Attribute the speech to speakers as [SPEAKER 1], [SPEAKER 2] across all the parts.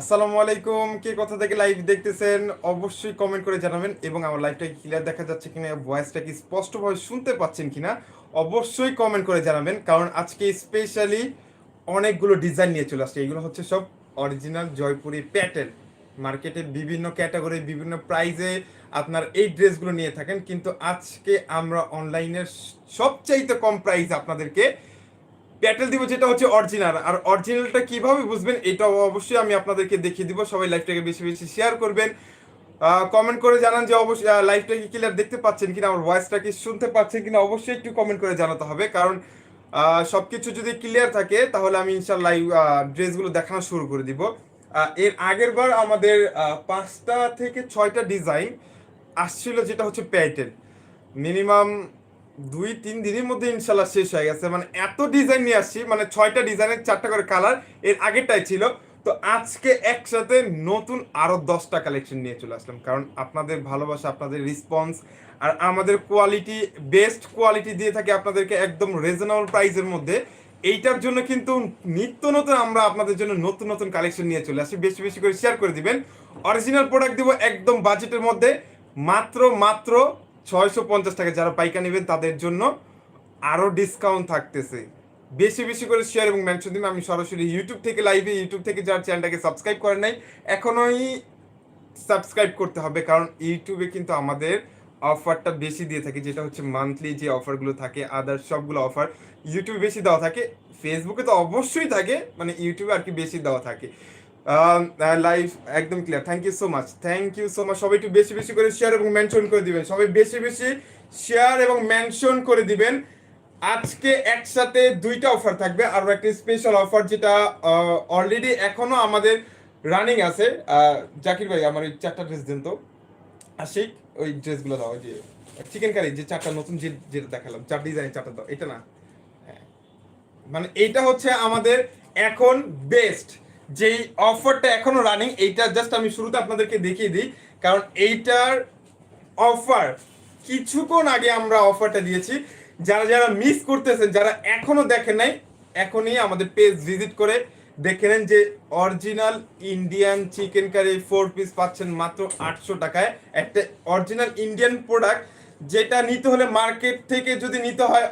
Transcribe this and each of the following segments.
[SPEAKER 1] আসসালামু আলাইকুম। কে কোথা থেকে লাইভ দেখতেছেন, অবশ্যই কমেন্ট করে জানাবেন এবং আমার লাইভটা ক্লিয়ার দেখা যাচ্ছে কিনা ভয়েসটা কি স্পষ্টভাবে শুনতে পাচ্ছেন কিনা, অবশ্যই কমেন্ট করে জানাবেন। কারণ আজকে স্পেশালি অনেকগুলো ডিজাইন নিয়ে চলে আসছে। এগুলো হচ্ছে সব অরিজিনাল জয়পুরি প্যাটার্ন মার্কেটে বিভিন্ন ক্যাটাগরি বিভিন্ন প্রাইজে আপনার এই ড্রেসগুলো নিয়ে থাকেন। কিন্তু আজকে আমরা অনলাইনের সবচাইতে কম প্রাইস আপনাদেরকে প্যাটেল দিব যেটা হচ্ছে অরিজিনাল আর অরিজিনালটা কীভাবে বুঝবেন এটা অবশ্যই আমি আপনাদেরকে দেখিয়ে দিব। সবাই লাইভটাকে বেশি বেশি শেয়ার করবেন। কমেন্ট করে জানান যে অবশ্যই লাইভটা কি ক্লিয়ার দেখতে পাচ্ছেন কিনা আমার ভয়েসটা কি শুনতে পাচ্ছেন কিনা, অবশ্যই একটু কমেন্ট করে জানাতে হবে। কারণ সব কিছু যদি ক্লিয়ার থাকে, তাহলে আমি ইনশাল্লাহ লাইভ ড্রেসগুলো দেখানো শুরু করে দিব। এর আগের বার আমাদের পাঁচটা থেকে ছয়টা ডিজাইন আসছিল যেটা হচ্ছে প্যাটেল মিনিমাম দুই, তিন দিনের মধ্যে ইনশাল্লাহ শেষ হয়ে গেছে। মানে এত ডিজাইন নিয়ে আসছি মানে ছয়টা ডিজাইনের চারটা করে কালারের আগেরটাই ছিল। তো আজকে একসাথে নতুন আরও দশটা কালেকশন নিয়ে চলে আসলাম। কারণ আপনাদের ভালোবাসা, আপনাদের রেসপন্স আর আমাদের কোয়ালিটি বেস্ট কোয়ালিটি দিয়ে থাকে আপনাদেরকে একদম রিজনেবল প্রাইসের মধ্যে। এইটার জন্য কিন্তু নিত্য নতুন আমরা আপনাদের জন্য নতুন নতুন কালেকশন নিয়ে চলে আসি। বেশি বেশি করে শেয়ার করে দিবেন। অরিজিনাল প্রোডাক্ট দিব একদম বাজেটের মধ্যে। মাত্র মাত্র ছয়শো পঞ্চাশ টাকা যারা পাইকা নেবেন, তাদের জন্য আরও ডিসকাউন্ট থাকতেছে। বেশি বেশি করে শেয়ার এবং মেনশন দিন আমি সরাসরি ইউটিউব থেকে লাইভে ইউটিউব থেকে যার চ্যানেলটাকে সাবস্ক্রাইব করেন নাই, এখনোই সাবস্ক্রাইব করতে হবে। কারণ ইউটিউবে কিন্তু আমাদের অফারটা বেশি দিয়ে থাকে, যেটা হচ্ছে মান্থলি যে অফারগুলো থাকে আদার সবগুলো অফার ইউটিউবে বেশি দেওয়া থাকে। ফেসবুকে তো অবশ্যই থাকে মানে ইউটিউবে আর কি বেশি দেওয়া থাকে। লাইভ একদম clear thank you so much thank you so much সবাই একটু বেশি বেশি করে শেয়ার এবং মেনশন করে দিবেন। সবাই বেশি বেশি শেয়ার এবং মেনশন করে দিবেন। আজকে একসাথে দুইটা অফার থাকবে। আর একটা স্পেশাল অফার যেটা অলরেডি এখনও আমাদের রানিং আছে। জাকির ভাই, আমার ওই চারটা ড্রেস দেন তো। আশিক, ওই ড্রেসগুলো দাও যে চিকেন কারি যে চারটা নতুন যে যেটা দেখালাম, চার ডিজাইন চারটা দাও, এটা না? হ্যাঁ। মানে এইটা হচ্ছে আমাদের এখন বেস্ট যেই অফারটা এখনও রানিং এইটা জাস্ট আমি শুরুতে আপনাদেরকে দেখিয়ে দিই। কারণ এইটার অফার কিছুক্ষণ আগে আমরা অফারটা দিয়েছি। যারা যারা মিস করতেছেন, যারা এখনও দেখেন নাই, এখনই আমাদের পেজ ভিজিট করে দেখে নেন যে original Indian chicken curry four piece পাচ্ছেন মাত্র আটশো টাকায়। একটা অরিজিনাল ইন্ডিয়ান প্রোডাক্ট যেটা নিতে হলে মার্কেট থেকে যদি নিতে হয়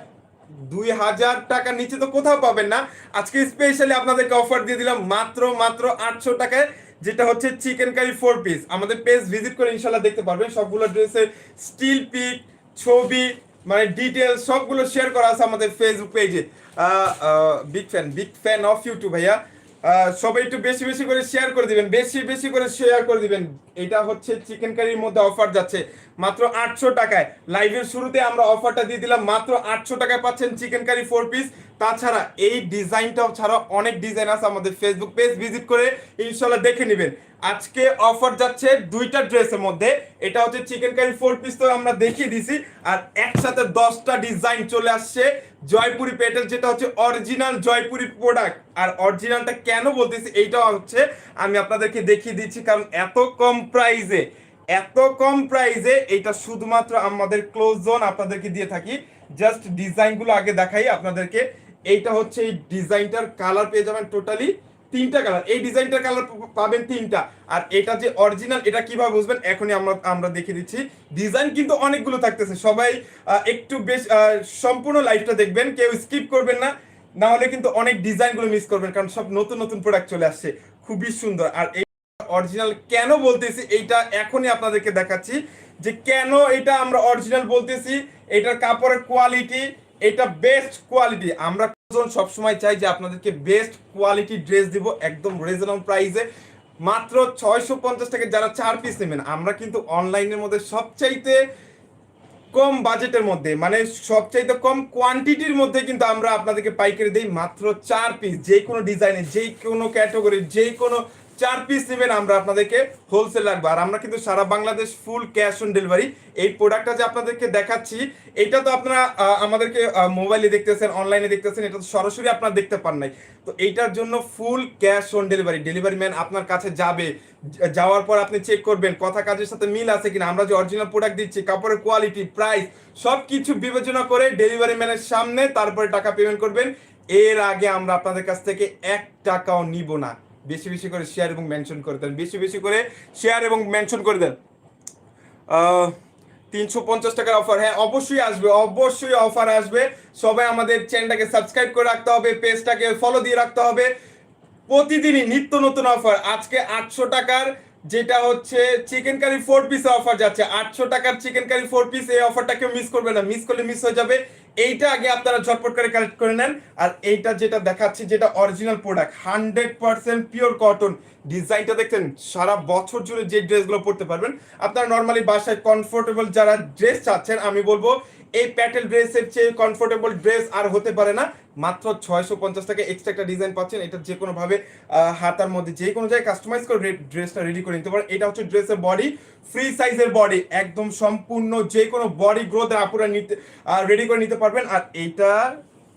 [SPEAKER 1] দুই হাজার টাকার নিচে তো কোথাও পাবেন না। আজকে স্পেশালি আপনাদেরকে অফার দিয়ে দিলাম মাত্র মাত্র আটশো টাকায়, যেটা হচ্ছে চিকেন কারি ফোর পিস আমাদের পেজ ভিজিট করে ইনশাল্লাহ দেখতে পারবেন। সবগুলো ড্রেসের স্টিল পিক ছবি মানে ডিটেল সবগুলো শেয়ার করা আছে আমাদের ফেসবুক পেজে big fan big fan of YouTube ভাইয়া। সবাই একটু বেশি বেশি করে শেয়ার করে দিবেন, বেশি বেশি করে শেয়ার করে দিবেন। এটা হচ্ছে চিকেন কারির মধ্যে অফার যাচ্ছে। মাত্র আটশো টাকায়। লাইভের শুরুতে আমরা অফারটা দিয়ে দিলাম, মাত্র আটশো টাকায় পাচ্ছেন চিকেন কারি ফোর পিস তাছাড়া এই ডিজাইনটাও ছাড়া অনেক ডিজাইন আছে আমাদের ফেসবুক পেজ ভিজিট করে ইনশাল্লাহ দেখে নেবেন। আজকে অফার যাচ্ছে দুইটা ড্রেসের মধ্যে। এটা হচ্ছে চিকেন কারি ফোর পিস তো আমরা দেখিয়ে দিছি। আর একসাথে দশটা ডিজাইন চলে আসছে। জয়পুরি পেটেল, যেটা হচ্ছে অরিজিনাল জয়পুরি প্রোডাক্ট আর অরিজিনালটা কেন বলতেছি এইটা হচ্ছে আমি আপনাদেরকে দেখিয়ে দিচ্ছি, কারণ এত কম প্রাইসে এত কম প্রাইসে এটা শুধুমাত্র আমাদের ক্লোজ জোন আপনাদেরকে দিয়ে থাকি। জাস্ট ডিজাইনগুলো আগে দেখাই আপনাদেরকে। এইটা হচ্ছে এই ডিজাইনটার কালার পেয়ে যাবেন টোটালি তিনটা কালার এই ডিজাইনটার কালার পাবেন তিনটা। আর এটা যে অরিজিনাল এটা কীভাবে বুঝবেন? এখনই আমরা আমরা দেখে দিচ্ছি। ডিজাইন কিন্তু অনেকগুলো থাকতেছে। সবাই একটু বেশ সম্পূর্ণ লাইফটা দেখবেন। কেউ স্কিপ করবেন না। না হলে কিন্তু অনেক ডিজাইনগুলো মিস করবেন, কারণ সব নতুন নতুন প্রোডাক্ট চলে আসছে। খুবই সুন্দর। আর এই অরিজিনাল কেন বলতেছি, এইটা এখনই আপনাদেরকে দেখাচ্ছি। যে কেন এটা আমরা অরিজিনাল বলতেছি, এটার কাপড়ের কোয়ালিটি এটা বেস্ট কোয়ালিটি আমরা সব সময় চাই যে আপনাদেরকে বেস্ট কোয়ালিটি ড্রেস দিব একদম রিজনেবল প্রাইসে মাত্র ছয়শো পঞ্চাশ টাকা যারা চার পিস নেবেন, আমরা কিন্তু অনলাইনের মধ্যে সবচাইতে কম বাজেটের মধ্যে মানে সবচাইতে কম কোয়ান্টিটির মধ্যে কিন্তু আমরা আপনাদেরকে পাইকারি দিই মাত্র চার পিস যে কোনো ডিজাইনে যে কোনো ক্যাটাগরি যে কোনো চার পিস নেবেন, আমরা আপনাদেরকে হোলসেল রাখব আর আমরা কিন্তু সারা Bangladesh full cash on delivery এই প্রোডাক্টটা যে আপনাদেরকে দেখাচ্ছি, এটা তো আপনারা আমাদেরকে মোবাইলে দেখতেছেন অনলাইনে দেখতেছেন, এটা তো সরাসরি আপনারা দেখতে পান নাই। তো এইটার জন্য full cash on delivery delivery man আপনার কাছে যাবে যাওয়ার পর আপনি চেক করবেন, কথা কাজের সাথে মিল আছে কিনা। আমরা যে অরিজিনাল প্রোডাক্ট দিচ্ছি, কাপড়ের কোয়ালিটি প্রাইস সব কিছু বিবেচনা করে ডেলিভারি ম্যানের সামনে তারপরে টাকা পেমেন্ট করবেন। এর আগে আমরা আপনাদের কাছ থেকে এক টাকাও নিব না। বেশি বেশি করে শেয়ার এবং মেনশন করে দেন, বেশি বেশি করে শেয়ার এবং মেনশন করে দেন। তিনশো পঞ্চাশ টাকার অফার হ্যাঁ অবশ্যই আসবে, অবশ্যই অফার আসবে। সবাই আমাদের চ্যানেলটাকে সাবস্ক্রাইব করে রাখতে হবে পেজটাকে ফলো দিয়ে রাখতে হবে। প্রতিদিনই নিত্য নতুন অফার আজকে আটশো টাকার যেটা হচ্ছে chicken curry four piece offer যাচ্ছে। আটশো টাকার চিকেন কারি ফোর পিস এই অফারটা কেউ মিস করবে না মিস করলে মিস হয়ে যাবে। এইটা আগে আপনারা ঝটপট করে কালেক্ট করে নেন। আর এইটা যেটা দেখাচ্ছি, যেটা original product hundred percent pure cotton ডিজাইনটা দেখছেন, সারা বছর জুড়ে যে ড্রেসগুলো পরতে পারবেন। আপনারা নর্মালি বাসায় কমফোর্টেবল যারা ড্রেস চাচ্ছেন, আমি বলব এই প্যাটেল ড্রেসের চেয়ে কমফোর্টেবল ড্রেস আর হতে পারে না। মাত্র ছয়শো পঞ্চাশ টাকা এক্সট্রা একটা ডিজাইন পাচ্ছেন। এটা যে কোনো ভাবে হাতার মধ্যে যে কোনো জায়গায় কাস্টমাইজ করে ড্রেসটা রেডি করে নিতে পারেন। এটা হচ্ছে ড্রেসের বডি ফ্রি সাইজের বডি একদম সম্পূর্ণ যে কোনো বডি গ্রোথ আপুরা নিতে রেডি করে নিতে পারবেন। আর এইটা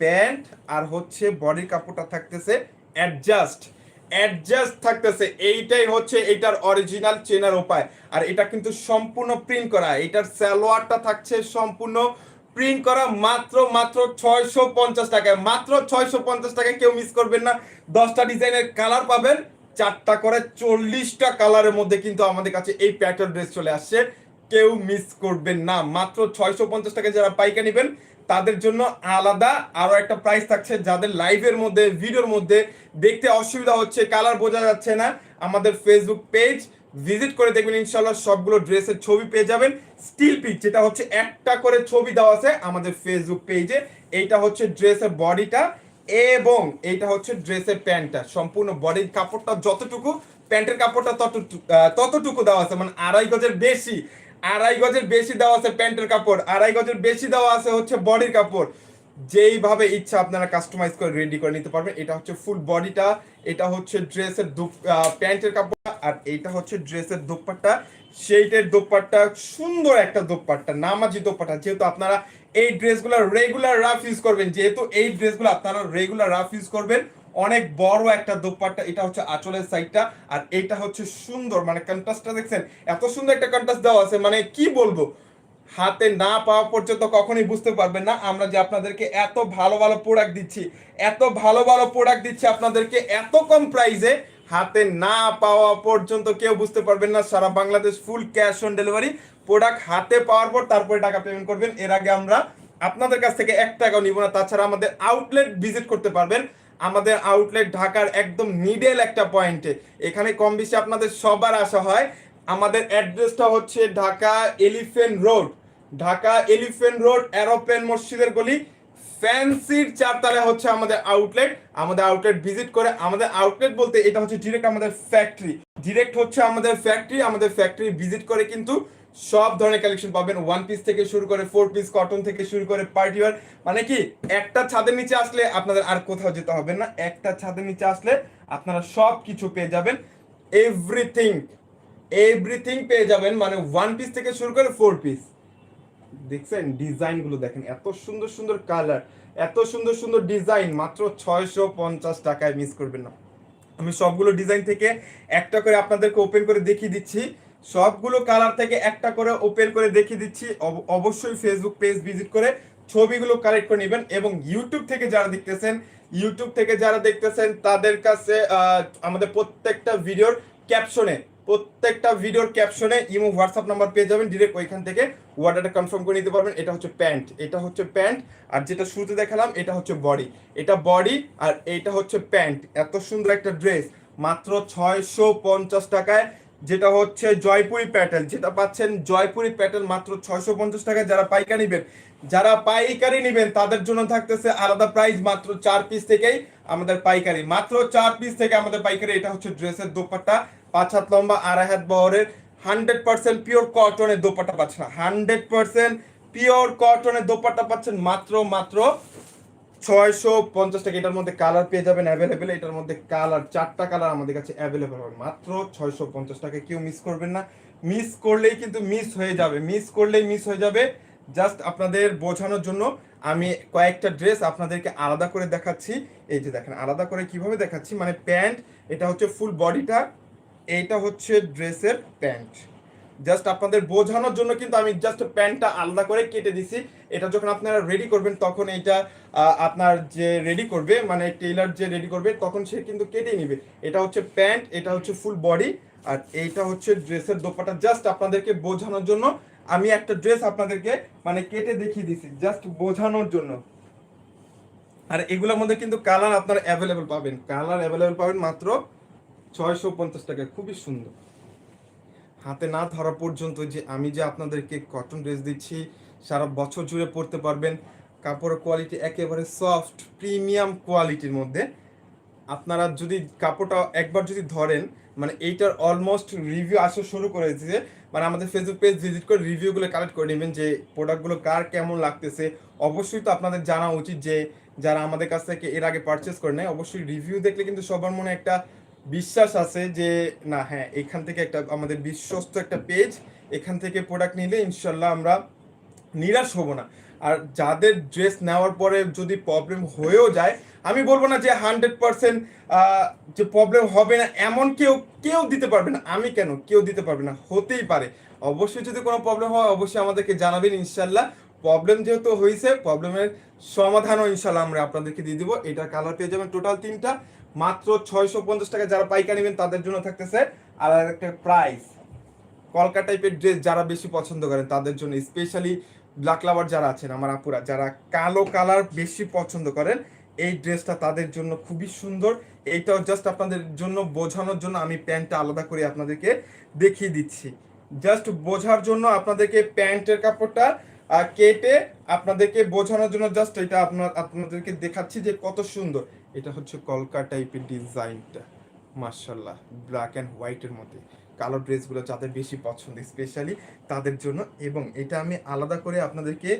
[SPEAKER 1] প্যান্ট আর হচ্ছে বডির কাপড়টা থাকতেছে অ্যাডজাস্ট অ্যাডজাস্ট থাকতেছে, এইটাই হচ্ছে এটার অরিজিনাল চেনার উপায়। আর এটা কিন্তু সম্পূর্ণ প্রিন্ট করা। এটার সালোয়ারটা থাকছে সম্পূর্ণ প্রিন্ট করা মাত্র মাত্র ছয়শো পঞ্চাশ টাকায়। মাত্র ছয়শো পঞ্চাশ টাকায় কেউ মিস করবেন না। দশটা ডিজাইনের কালার পাবেন, চারটা করে চল্লিশটা কালারের মধ্যে কিন্তু আমাদের কাছে এই প্যাটার্ন ড্রেস চলে আসছে। কেউ মিস করবেন না। মাত্র ছয়শো পঞ্চাশ টাকায় যারা পাইকা নেবেন তাদের জন্য আলাদা আরও একটা প্রাইস থাকছে যাদের লাইভের মধ্যে ভিডিওর মধ্যে দেখতে অসুবিধা হচ্ছে কালার বোঝা যাচ্ছে না। আমাদের ফেসবুক পেজ ভিজিট করে দেখবেন ইনশাল্লাহ সবগুলো ড্রেসের ছবি পেয়ে যাবেন। স্টিল পিক যেটা হচ্ছে একটা করে ছবি দেওয়া আছে আমাদের ফেসবুক পেজে এইটা হচ্ছে ড্রেসের বডিটা এবং এইটা হচ্ছে ড্রেসের প্যান্টটা সম্পূর্ণ বডির কাপড়টা যতটুকু প্যান্টের কাপড়টা ততটুকু ততটুকু দেওয়া আছে। মানে আড়াই গজের বেশি। আড়াই গজের বেশি দেওয়া আছে প্যান্টের কাপড়, আড়াই গজের বেশি দেওয়া আছে হচ্ছে বডির কাপড়। যেইভাবে ইচ্ছা আপনারা কাস্টমাইজ করে রেডি করে নিতে পারবেন। এটা হচ্ছে ফুল বডিটা এটা হচ্ছে ড্রেসের প্যান্টের কাপড় আর এইটা হচ্ছে ড্রেসের দোপাট্টা। সেইটার দোপাট্টা, সুন্দর একটা দোপাট্টা, নামাজি দোপাট্টা। যেহেতু আপনারা এই ড্রেসগুলো রেগুলার রাফ ইউজ করবেন, যেহেতু এই ড্রেসগুলো আপনারা রেগুলার রাফ ইউজ করবেন অনেক বড় একটা দোপাট্টা, এটা হচ্ছে আঁচলের সাইডটা আর এটা হচ্ছে সুন্দর মানে কন্ট্রাস্টটা দেখছেন? এত সুন্দর একটা কন্ট্রাস্ট দেওয়া আছে মানে কি বলব? হাতে না পাওয়া পর্যন্ত কখনোই বুঝতে পারবেন না। আমরা যে আপনাদেরকে এত ভালো ভালো প্রোডাক্ট দিচ্ছি, এত ভালো ভালো প্রোডাক্ট দিচ্ছি আপনাদেরকে এত কম প্রাইসে হাতে না পাওয়া পর্যন্ত কেউ বুঝতে পারবেন না। সারা Bangladesh full cash on delivery product হাতে পাওয়ার পর তারপরে টাকা পেমেন্ট করবেন। এর আগে আমরা আপনাদের কাছ থেকে এক টাকাও নিব না, তাছাড়া আমাদের আউটলেট ভিজিট করতে পারবেন। আমাদের আউটলেট ঢাকার একদম মিডেল একটা পয়েন্টে এখানে কম বেশি আপনাদের সবার আসা হয়। আমাদের অ্যাড্রেসটা হচ্ছে Dhaka elephant road Dhaka elephant road aeroplane মসজিদের গলি। ফ্যান্সির চারতলায় হচ্ছে আমাদের আউটলেট আমাদের আউটলেট ভিজিট করে, আমাদের আউটলেট বলতে এটা হচ্ছে ডিরেক্ট আমাদের ফ্যাক্টরি ডিরেক্ট হচ্ছে আমাদের ফ্যাক্টরি আমাদের ফ্যাক্টরি ভিজিট করে কিন্তু সব ধরনের কালেকশন পাবেন। ওয়ান পিস থেকে শুরু করে ফোর পিস কটন থেকে শুরু করে পার্টি ওয়ার মানে কি, একটা ছাদের নিচে আসলে আপনাদের আর কোথাও যেতে হবে না। একটা ছাদের নিচে আসলে আপনারা সব কিছু পেয়ে যাবেন। এভরিথিং এভরিথিং পেয়ে যাবেন। মানে ওয়ান পিস থেকে শুরু করে ফোর পিস দেখছেন? ডিজাইনগুলো দেখেন। এত সুন্দর সুন্দর কালার এত সুন্দর সুন্দর ডিজাইন। মাত্র ছয়শো পঞ্চাশ টাকায় মিস করবেন না। আমি সবগুলো ডিজাইন থেকে একটা করে আপনাদেরকে ওপেন করে দেখিয়ে দিচ্ছি। সবগুলো কালার থেকে একটা করে ওপেন করে দেখিয়ে দিচ্ছি। অব- অবশ্যই ফেসবুক পেজ ভিজিট করে ছবিগুলো কালেক্ট করে নেবেন এবং ইউটিউব থেকে যারা দেখতেছেন ইউটিউব থেকে যারা দেখতেছেন, তাদের কাছে আমাদের প্রত্যেকটা ভিডিওর ক্যাপশনে প্রত্যেকটা ভিডিওর ক্যাপশনে ইমো হোয়াটসঅ্যাপ নাম্বার পেয়ে যাবেন। ডিরেক্ট ওইখান থেকে অর্ডারটা কনফার্ম করে নিতে পারবেন। এটা হচ্ছে প্যান্ট এটা হচ্ছে প্যান্ট আর যেটা শুরুতে দেখালাম, এটা হচ্ছে বডি এটা বডি আর এটা হচ্ছে প্যান্ট এত সুন্দর একটা ড্রেস মাত্র ছয়শো পঞ্চাশ টাকায় যেটা হচ্ছে জয়পুরি প্যাটেল, যেটা পাচ্ছেন জয়পুরি প্যাটেল মাত্র ছয়শো পঞ্চাশ টাকায় যারা পাইকারি নেবেন, যারা পাইকারি নেবেন, তাদের জন্য থাকতেছে আলাদা প্রাইস মাত্র চার পিস থেকেই আমাদের পাইকারি। মাত্র চার পিস থেকে আমাদের পাইকারি, এটা হচ্ছে ড্রেসের দোপাট্টা। পাঁচ হাত লম্বা, আড়াই হাত বহরের। হান্ড্রেড পার্সেন্ট পিওর কটনের দোপাট্টা পাচ্ছেন হান্ড্রেড পার্সেন্ট পিওর কটনের দোপাট্টা পাচ্ছেন মাত্র মাত্র ছয়শো পঞ্চাশ টাকা এটার মধ্যে কালার পেয়ে যাবেন অ্যাভেলেবেল এটার মধ্যে কালার চারটা কালার আমাদের কাছে অ্যাভেলেবেল হবে। মাত্র ছয়শো পঞ্চাশ টাকা কেউ মিস করবেন না। মিস করলেই কিন্তু মিস হয়ে যাবে। মিস করলেই মিস হয়ে যাবে। জাস্ট আপনাদের বোঝানোর জন্য আমি কয়েকটা ড্রেস আপনাদেরকে আলাদা করে দেখাচ্ছি। এই যে দেখেন, আলাদা করে কীভাবে দেখাচ্ছি? মানে প্যান্ট, এটা হচ্ছে ফুল বডিটা এইটা হচ্ছে ড্রেসের প্যান্ট। জাস্ট আপনাদের বোঝানোর জন্য কিন্তু আমি জাস্ট প্যান্টটা আলাদা করে কেটে দিছি। এটা যখন আপনারা রেডি করবেন, তখন এটা আপনার যে রেডি করবে মানে টেইলার যে রেডি করবে, তখন সে কিন্তু কেটে নিবে। এটা হচ্ছে প্যান্ট, এটা হচ্ছে ফুল বডি আর এইটা হচ্ছে ড্রেসের দোপাটা। জাস্ট আপনাদেরকে বোঝানোর জন্য আমি একটা ড্রেস আপনাদেরকে মানে কেটে দেখিয়ে দিছি জাস্ট বোঝানোর জন্য। আর এগুলোর মধ্যে কিন্তু কালার আপনারা অ্যাভেলেবেল পাবেন। কালার অ্যাভেলেবেল পাবেন মাত্র ছয়শো পঞ্চাশ টাকা খুবই সুন্দর। হাতে না ধরা পর্যন্ত যে আমি যে আপনাদেরকে কটন ড্রেস দিচ্ছি, সারা বছর জুড়ে পরতে পারবেন। কাপড়ের কোয়ালিটি একেবারে সফট প্রিমিয়াম কোয়ালিটির মধ্যে। আপনারা যদি কাপড়টা একবার যদি ধরেন মানে এইটার অলমোস্ট রিভিউ আসা শুরু করেছে মানে আমাদের ফেসবুক পেজ ভিজিট করে রিভিউগুলো কালেক্ট করে নেবেন যে প্রোডাক্টগুলো কার কেমন লাগতেছে। অবশ্যই তো আপনাদের জানা উচিত যে যারা আমাদের কাছ থেকে এর আগে পারচেস করে নেয় অবশ্যই রিভিউ দেখলে কিন্তু সবার মনে একটা বিশ্বাস আছে যে, না হ্যাঁ এখান থেকে একটা, আমাদের বিশ্বস্ত একটা পেজ এখান থেকে প্রোডাক্ট নিলে ইনশাল্লাহ আমরা নিরাশ হব না। আর যাদের ড্রেস নেওয়ার পরে যদি প্রবলেম হয়েও যায়, আমি বলব না যে হান্ড্রেড পার্সেন্ট যে প্রবলেম হবে না, এমন কেউ কেউ দিতে পারবে না। আমি কেন? কেউ দিতে পারবে না। হতেই পারে। অবশ্যই যদি কোনো প্রবলেম হয়, অবশ্যই আমাদেরকে জানাবেন ইনশাল্লাহ। প্রবলেম যেহেতু হয়েছে প্রবলেমের সমাধানও ইনশাল্লাহ আমরা আপনাদেরকে দিয়ে দিব। এটার কালার পেয়ে যাবেন টোটাল তিনটা। মাত্র ছয়শো পঞ্চাশ টাকা যারা পাইকারি নেবেন তাদের জন্য থাকতেছে আর একটা প্রাইস কলকা টাইপের ড্রেস যারা বেশি পছন্দ করেন, তাদের জন্য স্পেশালি ব্ল্যাক লাভার যারা আছেন, আমার আপুরা, যারা কালো কালার বেশি পছন্দ করেন, এই ড্রেসটা তাদের জন্য খুবই সুন্দর। এইটাও জাস্ট আপনাদের জন্য বোঝানোর জন্য আমি প্যান্টটা আলাদা করে আপনাদেরকে দেখিয়ে দিচ্ছি। জাস্ট বোঝার জন্য আপনাদেরকে প্যান্টের কাপড়টা কেটে আপনাদেরকে বোঝানোর জন্য জাস্ট এটা আপনার, আপনাদেরকে দেখাচ্ছি যে কত সুন্দর। এটা হচ্ছে কলকা টাইপের ডিজাইনটা মার্শাল্লাহ ব্ল্যাক অ্যান্ড হোয়াইটের মধ্যে। কালো ড্রেসগুলো যাদের বেশি পছন্দ স্পেশালি তাদের জন্য। এবং এটা আমি আলাদা করে আপনাদেরকে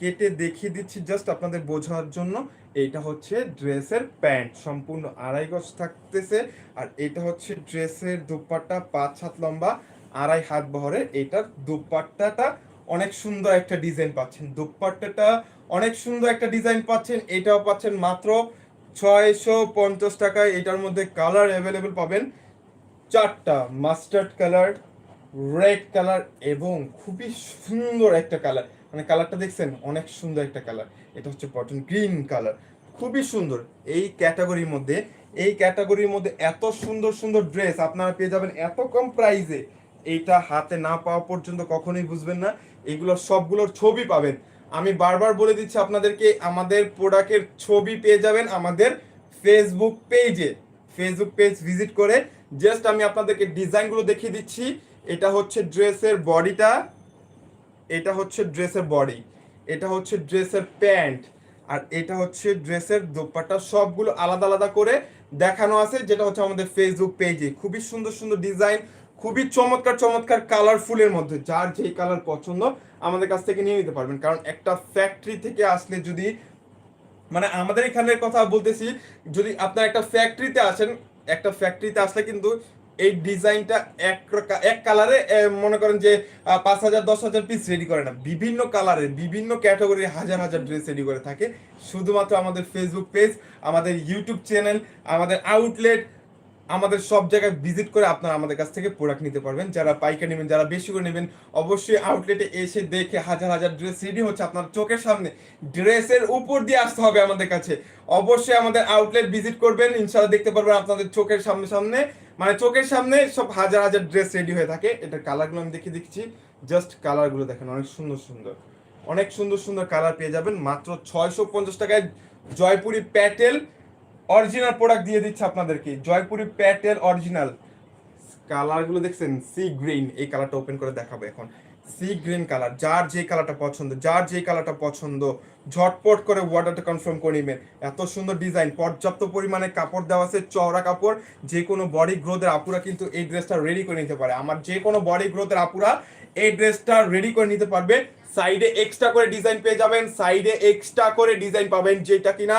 [SPEAKER 1] কেটে দেখিয়ে দিচ্ছি জাস্ট আপনাদের বোঝার জন্য। এইটা হচ্ছে ড্রেসের প্যান্ট, সম্পূর্ণ আড়াই গজ থাকতেছে। আর এটা হচ্ছে ড্রেসের দুপাট্টা, পাঁচ হাত লম্বা, আড়াই হাত বহরের। এটার দুপাট্টাটা অনেক সুন্দর একটা ডিজাইন পাচ্ছেন। দুপাট্টাটা অনেক সুন্দর একটা ডিজাইন পাচ্ছেন। এটাও পাচ্ছেন মাত্র ছয়শো পঞ্চাশ টাকায় এটার মধ্যে কালার অ্যাভেলেবেল পাবেন চারটা মাস্টার্ড কালার, রেড কালার এবং খুবই সুন্দর একটা কালার। মানে কালারটা দেখছেন, অনেক সুন্দর একটা কালার। এটা হচ্ছে কটন গ্রিন কালার। খুবই সুন্দর। এই ক্যাটাগরির মধ্যে, এই ক্যাটাগরির মধ্যে এত সুন্দর সুন্দর ড্রেস আপনারা পেয়ে যাবেন এত কম প্রাইসে। এইটা হাতে না পাওয়া পর্যন্ত কখনোই বুঝবেন না। এগুলো সবগুলোর ছবি পাবেন। আমি বারবার বলে দিচ্ছি আপনাদেরকে, আমাদের প্রোডাক্টের ছবি পেয়ে যাবেন আমাদের ফেসবুক পেজে ফেসবুক পেজ ভিজিট করে জাস্ট আমি আপনাদেরকে ডিজাইনগুলো দেখিয়ে দিচ্ছি। এটা হচ্ছে ড্রেসের বডিটা এটা হচ্ছে ড্রেসের বডি এটা হচ্ছে ড্রেসের প্যান্ট আর এটা হচ্ছে ড্রেসের দোপাট্টা। সবগুলো আলাদা আলাদা করে দেখানো আছে, যেটা হচ্ছে আমাদের ফেসবুক পেজে খুবই সুন্দর সুন্দর ডিজাইন খুবই চমৎকার চমৎকার কালারফুলের মধ্যে। যার যেই কালার পছন্দ আমাদের কাছ থেকে নিয়ে নিতে পারবেন। কারণ একটা ফ্যাক্টরি থেকে আসলে যদি মানে আমাদের এখানের কথা বলতেছি, যদি আপনার একটা ফ্যাক্টরিতে আসেন, একটা ফ্যাক্টরিতে আসলে কিন্তু এই ডিজাইনটা এক এক কালারে মনে করেন যে পাঁচ হাজার, দশ হাজার পিস রেডি করে না। বিভিন্ন কালারে বিভিন্ন ক্যাটাগরির হাজার হাজার ড্রেস রেডি করে থাকে। শুধুমাত্র আমাদের ফেসবুক পেজ আমাদের ইউটিউব চ্যানেল আমাদের আউটলেট আমাদের সব জায়গায় ভিজিট করে আপনারা আমাদের কাছ থেকে প্রোডাক্ট নিতে পারবেন। যারা পাইকারি নেবেন, যারা বেশি করে নেবেন, অবশ্যই আউটলেটে এসে দেখে হাজার হাজার ড্রেস রেডি হচ্ছে আপনার চোখের সামনে। ড্রেসের উপর দিয়ে আসতে হবে আমাদের কাছে। অবশ্যই আমাদের আউটলেট ভিজিট করবেন, ইনশাআল্লাহ দেখতে পারবেন আপনাদের চোখের সামনে সামনে। মানে চোখের সামনে সব হাজার হাজার ড্রেস রেডি হয়ে থাকে। এটার কালারগুলো আমি দেখে দেখছি জাস্ট কালারগুলো দেখেন, অনেক সুন্দর সুন্দর। অনেক সুন্দর সুন্দর কালার পেয়ে যাবেন। মাত্র ছয়শো পঞ্চাশ টাকায় জয়পুরি প্যাটেল অরিজিনাল প্রোডাক্ট দিয়ে দিচ্ছে আপনাদেরকে, জয়পুরি প্যাটেল অরিজিনাল কালারগুলো দেখছেন সি গ্রিন এই কালারটা ওপেন করে দেখাবো এখন। সি গ্রিন কালার যার যে কালারটা পছন্দ, যার যে কালারটা পছন্দ, ঝটপট করে অর্ডারটা কনফার্ম করে নেবেন। এত সুন্দর ডিজাইন পর্যাপ্ত পরিমাণে কাপড় দেওয়া আছে, চওড়া কাপড়, যে কোনো বডি গ্রোথের আপুরা কিন্তু এই ড্রেসটা রেডি করে নিতে পারে। আমার যে কোনো বডি গ্রোথের আপুরা এই ড্রেসটা রেডি করে নিতে পারবে। সাইডে এক্সট্রা করে ডিজাইন পেয়ে যাবেন সাইডে এক্সট্রা করে ডিজাইন পাবেন, যেটা কিনা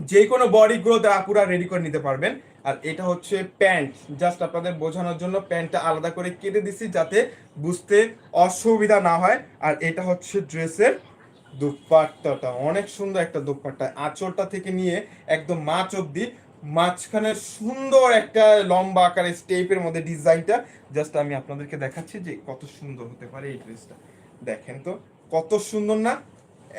[SPEAKER 1] যে কোনো বডি গ্রোথ আপুরা রেডি করে নিতে পারবেন। আর এটা হচ্ছে প্যান্ট জাস্ট আপনাদের বোঝানোর জন্য প্যান্টটা আলাদা করে কেটে দিছি যাতে বুঝতে অসুবিধা না হয়। আর এটা হচ্ছে ড্রেসের দুপাট্টাটা। অনেক সুন্দর একটা দুপাট্টা। আঁচলটা থেকে নিয়ে একদম মাছ অব্দি। মাঝখানে সুন্দর একটা লম্বা আকারের স্টেপের মধ্যে ডিজাইনটা জাস্ট আমি আপনাদেরকে দেখাচ্ছি যে কত সুন্দর হতে পারে এই ড্রেসটা দেখেন তো, কত সুন্দর না?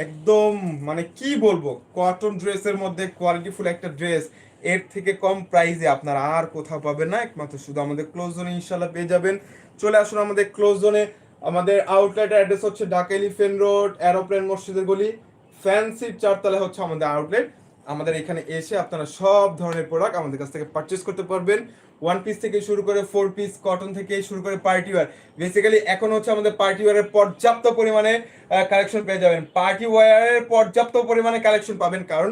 [SPEAKER 1] একদম মানে কি বলব? কটন ড্রেসের মধ্যে কোয়ালিটিফুল একটা ড্রেস এর থেকে কম প্রাইসে আপনারা আর কোথাও পাবেন না। একমাত্র শুধু আমাদের ক্লোজ জোনে ইনশাল্লাহ পেয়ে যাবেন। চলে আসুন আমাদের ক্লোজ জোনে আমাদের আউটলেট অ্যাড্রেস হচ্ছে ঢাকা এলিফেন্ট রোড অ্যারোপ্লেন মসজিদের গলি। ফ্যান্সি চারতলা হচ্ছে আমাদের আউটলেট আমাদের এখানে এসে আপনারা সব ধরনের প্রোডাক্ট আমাদের কাছ থেকে পারচেস করতে পারবেন। ওয়ান পিস থেকে শুরু করে ফোর পিস কটন থেকে শুরু করে পার্টি ওয়ার বেসিক্যালি এখন হচ্ছে আমাদের পার্টি ওয়ারের পর্যাপ্ত পরিমাণে কালেকশন পেয়ে যাবেন। পার্টি ওয়ারের পর্যাপ্ত পরিমাণে কালেকশন পাবেন, কারণ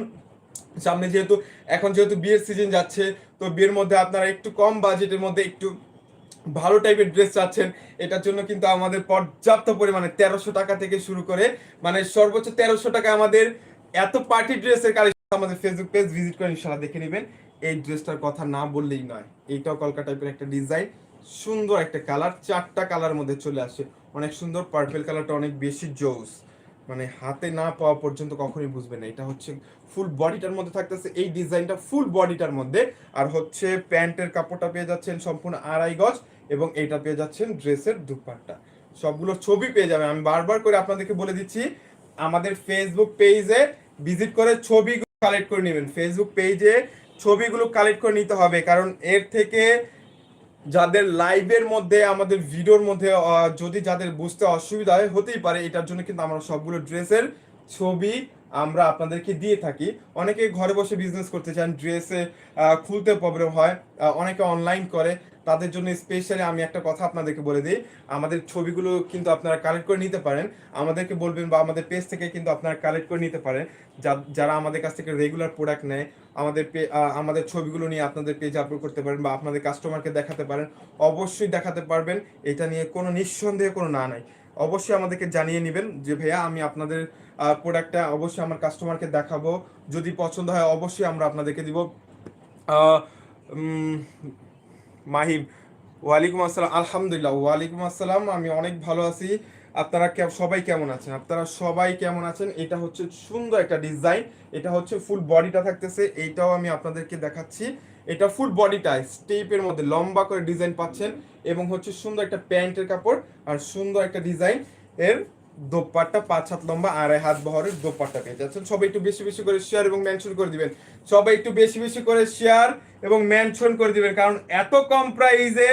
[SPEAKER 1] সামনে যেহেতু, এখন যেহেতু বিয়ের সিজন যাচ্ছে, তো বিয়ের মধ্যে আপনারা একটু কম বাজেটের মধ্যে একটু ভালো টাইপের ড্রেস চাচ্ছেন, এটার জন্য কিন্তু আমাদের পর্যাপ্ত পরিমাণে তেরোশো টাকা থেকে শুরু করে মানে সর্বোচ্চ তেরোশো টাকা আমাদের এত পার্টি ড্রেসের কালেকশন আমাদের ফেসবুক পেজ ভিজিট করে ইনশাল্লাহ দেখে নেবেন। এই ড্রেসটার কথা না বললেই নয়। এইটাও কলকা টাইপের একটা ডিজাইন সুন্দর একটা কালার চারটা কালার মধ্যে চলে আসে। অনেক সুন্দর পার্পেল কালারটা অনেক বেশি জোস। মানে হাতে না পাওয়া পর্যন্ত কখনোই বুঝবে না। এটা হচ্ছে ফুল বডিটার মধ্যে থাকতেছে, এই ডিজাইনটা ফুল বডিটার মধ্যে। আর হচ্ছে প্যান্টের কাপড়টা পেয়ে যাচ্ছেন সম্পূর্ণ আড়াই গজ এবং এটা পেয়ে যাচ্ছেন ড্রেসের দুপাট্টা। সবগুলো ছবি পেয়ে যাবেন। আমি বারবার করে আপনাদেরকে বলে দিচ্ছি, আমাদের ফেসবুক পেজে ভিজিট করে ছবি কালেক্ট করে নেবেন। ফেসবুক পেজে ছবিগুলো কালেক্ট করে নিতে হবে, কারণ এর থেকে যাদের লাইভের মধ্যে, আমাদের ভিডিওর মধ্যে যদি যাদের বুঝতে অসুবিধা হয়, হতেই পারে, এটার জন্য কিন্তু আমরা সবগুলো ড্রেসের ছবি আমরা আপনাদেরকে দিয়ে থাকি। অনেকে ঘরে বসে বিজনেস করতে চান ড্রেসে খুলতে প্রবলেম হয় অনেকে অনলাইন করে। তাদের জন্য স্পেশালি আমি একটা কথা আপনাদেরকে বলে দিই। আমাদের ছবিগুলো কিন্তু আপনারা কালেক্ট করে নিতে পারেন। আমাদেরকে বলবেন বা আমাদের পেজ থেকে কিন্তু আপনারা কালেক্ট করে নিতে পারেন। যারা আমাদের কাছ থেকে রেগুলার প্রোডাক্ট নেয়, আমাদের আমাদের ছবিগুলো নিয়ে আপনাদের পেজে আপলোড করতে পারেন বা আপনাদের কাস্টমারকে দেখাতে পারেন, অবশ্যই দেখাতে পারবেন। এটা নিয়ে কোনো নিঃসন্দেহে কোনো না নাই। অবশ্যই আমাদেরকে জানিয়ে নেবেন যে, ভাইয়া, আমি আপনাদের প্রোডাক্টটা অবশ্যই আমার কাস্টমারকে দেখাবো। যদি পছন্দ হয়, অবশ্যই আমরা আপনাদেরকে দিব। মাহিম ওয়ালাইকুম আসসালাম। আলহামদুলিল্লাহ, ওয়ালাইকুম আসসালাম। আমি অনেক ভালো আছি। আপনারা সবাই কেমন আছেন? আপনারা সবাই কেমন আছেন? এটা হচ্ছে সুন্দর একটা ডিজাইন এটা হচ্ছে ফুল বডিটা থাকতেছে। এইটাও আমি আপনাদেরকে দেখাচ্ছি। এটা ফুল বডিটা স্টেপের মধ্যে লম্বা করে ডিজাইন পাচ্ছেন এবং হচ্ছে সুন্দর একটা প্যান্টের কাপড় আর সুন্দর একটা ডিজাইন এর দোপাট্টা, পাঁচ হাত লম্বা, আড়াই হাত বহরের দোপাট্টা পেয়ে যাচ্ছেন। সবাই একটু বেশি বেশি করে শেয়ার এবং মেনশন করে দিবেন। সবাই একটু বেশি বেশি করে শেয়ার এবং মেনশন করে দিবেন, কারণ এত কম প্রাইসে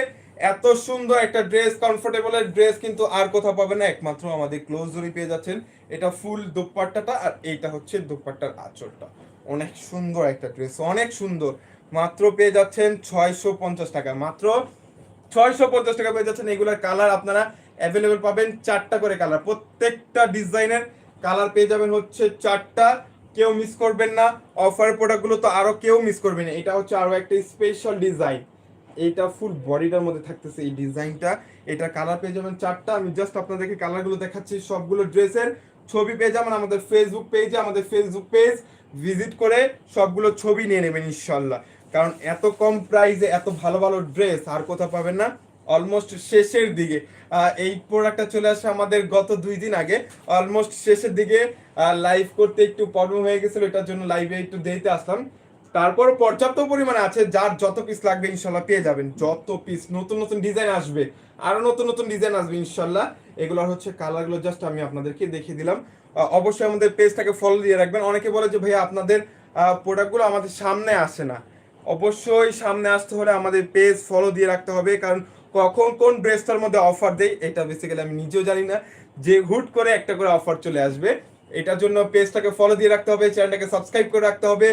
[SPEAKER 1] এত সুন্দর একটা ড্রেস কমফোর্টেবলের ড্রেস কিন্তু আর কোথাও পাবেন না। একমাত্র আমাদের ক্লোজ জরি পেয়ে যাচ্ছেন। এটা ফুল দোপাট্টাটা আর এইটা হচ্ছে দোপাট্টার আঁচলটা। অনেক সুন্দর একটা ড্রেস অনেক সুন্দর। মাত্র পেয়ে যাচ্ছেন ছয়শো পঞ্চাশ টাকা। মাত্র ছয়শো পঞ্চাশ টাকা পেয়ে যাচ্ছেন। এগুলোর কালার আপনারা অ্যাভেলেবেল পাবেন চারটা করে কালার প্রত্যেকটা ডিজাইনের কালার পেয়ে যাবেন হচ্ছে চারটা। কেউ মিস করবেন না। অফার প্রোডাক্টগুলো তো আরও কেউ মিস করবেন না। এটা হচ্ছে আরও একটা স্পেশাল ডিজাইন এইটা ফুল বডিটার মধ্যে থাকতেছে এই ডিজাইনটা এটা কালার পেয়ে যাবেন চারটা। আমি জাস্ট আপনাদেরকে কালারগুলো দেখাচ্ছি সবগুলো ড্রেসের। ছবি পেয়ে যাবেন আমাদের ফেসবুক পেজে আমাদের ফেসবুক পেজ ভিজিট করে সবগুলো ছবি নিয়ে নেবেন ইনশাল্লাহ। কারণ এত কম প্রাইসে এত ভালো ভালো ড্রেস আর কোথাও পাবেন না। অলমোস্ট শেষের দিকে। এই প্রোডাক্টটা চলে আসে আমাদের গত দুই দিন আগে। অলমোস্ট শেষের দিকে লাইভ করতে একটু প্রবলেম হয়ে গেছিল, এটার জন্য লাইভে একটু দেরিতে আসলাম। তারপর পর্যাপ্ত পরিমাণে আছে, যার যত পিস লাগবে ইনশাল্লাহ পেয়ে যাবেন। যত পিস নতুন নতুন ডিজাইন আসবে, আরও নতুন নতুন ডিজাইন আসবে ইনশাল্লাহ। এগুলোর হচ্ছে কালারগুলো জাস্ট আমি আপনাদেরকে দেখিয়ে দিলাম। অবশ্যই আমাদের পেজটাকে ফলো দিয়ে রাখবেন। অনেকে বলে যে, ভাইয়া, আপনাদের প্রোডাক্টগুলো আমাদের সামনে আসে না। অবশ্যই সামনে আসতে হলে আমাদের পেজ ফলো দিয়ে রাখতে হবে। কারণ কখন কোন ড্রেসটার মধ্যে অফার দেয় এটা বেসিক্যালি আমি নিজেও জানি না। যে হুট করে একটা করে অফার চলে আসবে, এটার জন্য পেজটাকে ফলো দিয়ে রাখতে হবে চ্যানেলটাকে সাবস্ক্রাইব করে রাখতে হবে।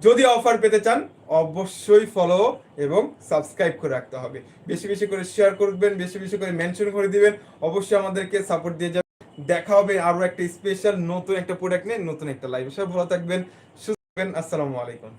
[SPEAKER 1] যদি অফার পেতে চান, অবশ্যই ফলো এবং সাবস্ক্রাইব করে রাখতে হবে। বেশি বেশি করে শেয়ার করবেন, বেশি বেশি করে মেনশন করে দিবেন, অবশ্যই আমাদেরকে সাপোর্ট দিয়ে যাবেন। দেখা হবে আরও একটা স্পেশাল নতুন একটা প্রোডাক্ট নিয়ে, নতুন একটা লাইভ সবাই ভালো থাকবেন, সুস্থ থাকবেন, আসসালামু আলাইকুম।